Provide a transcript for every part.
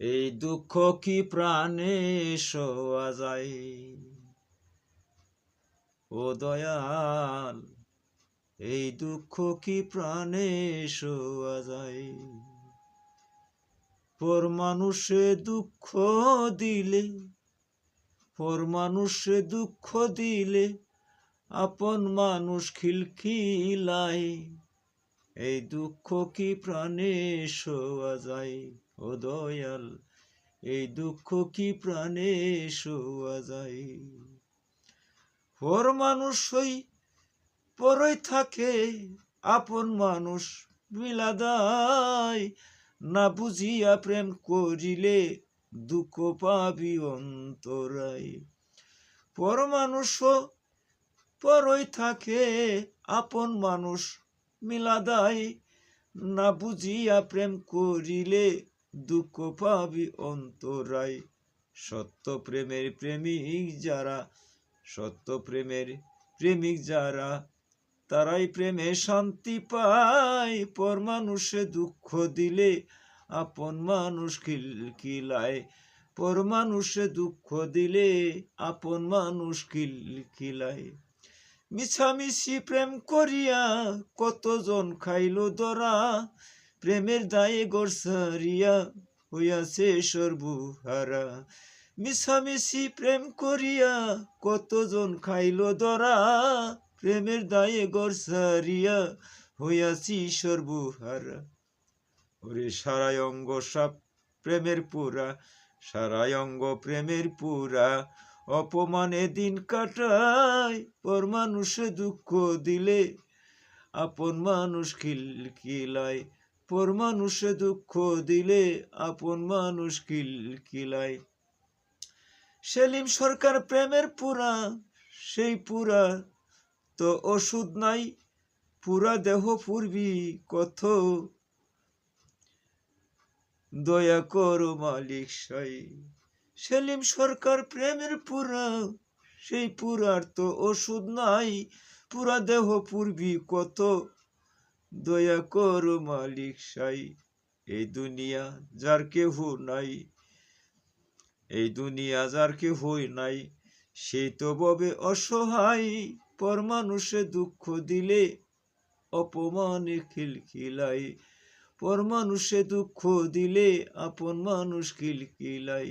এই দুঃখ কি প্রাণে শোয়া যায়? ও দয়াল, এই দুঃখ কি প্রাণে শোয়া যায়? পর মানুষে দুঃখ দিলে, পর মানুষে দুঃখ দিলে, আপন মানুষ খিলখিলায়। এই দুঃখ কি প্রাণে শোয়া যায়? ও দয়াল, এই দুঃখ কি প্রাণে শোয়া যায়? পর মানুষ পরই থাকে আপন মানুষ বিলাদায় না বুঝিয়া প্রেম করিলে দুঃখ পাবি অন্তরাই পর মানুষ পরই থাকে আপন মানুষ মিলাদায় না বুঝিয়া প্রেম করিলে দুঃখ পাবি অন্তরায়। সত্য প্রেমের প্রেমিক যারা, সত্য প্রেমের প্রেমিক যারা, তারাই প্রেমে শান্তি পায়। পর মানুষে দুঃখ দিলে আপন মানুষ খিলখিলায়। পর মানুষে দুঃখ দিলে আপন মানুষ খিলখিলায়। মিছামিছি প্রেম করিয়া কতজন খাইল দরা। প্রেমের দায়ে গড়সারিয়া হইয়াছে সর্বহারা। মিছামিছি প্রেম করিয়া কতজন খাইল দরা। প্রেমের দায়ে গড়সারিয়া হইয়াছি সর্বহারা। ওরে সারাই অঙ্গ সব প্রেমের পুরা, সারাই অঙ্গ প্রেমের পুরা। অপমানে দিন কাটায় পর মানুষে দুঃখ দিলে, আপন মানুষ খিলখিলায় পর মানুষে দুঃখ দিলে, আপন মানুষ খিলখিলায় সেলিম সরকার প্রেমের পুরা, সেই পুরা তো ওষুধ নাই, পুরা দেহ পূর্বি কত দয়া করো মালিক সাই সেলিম সরকার প্রেমের পুরা, সেই পুরার তো ওষুধ নাই। পুরা দেহ পূর্বী কত? দয়া কর মালিক সাই, এই দুনিয়া যার কেহ নাই। এই দুনিয়া যার কেহই নাই সেই তো ববে অসহায়। পর মানুষে দুঃখ দিলে অপমানে খিলখিলাই। পর মানুষে দুঃখ দিলে আপন মানুষ খিলখিলাই।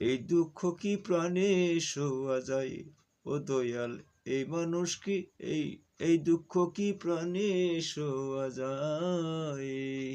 এই দুঃখ কি প্রাণে শোয়া যায়? ও দয়াল, এই মানুষ কি এই এই দুঃখ কি প্রাণে শোয়া যায়?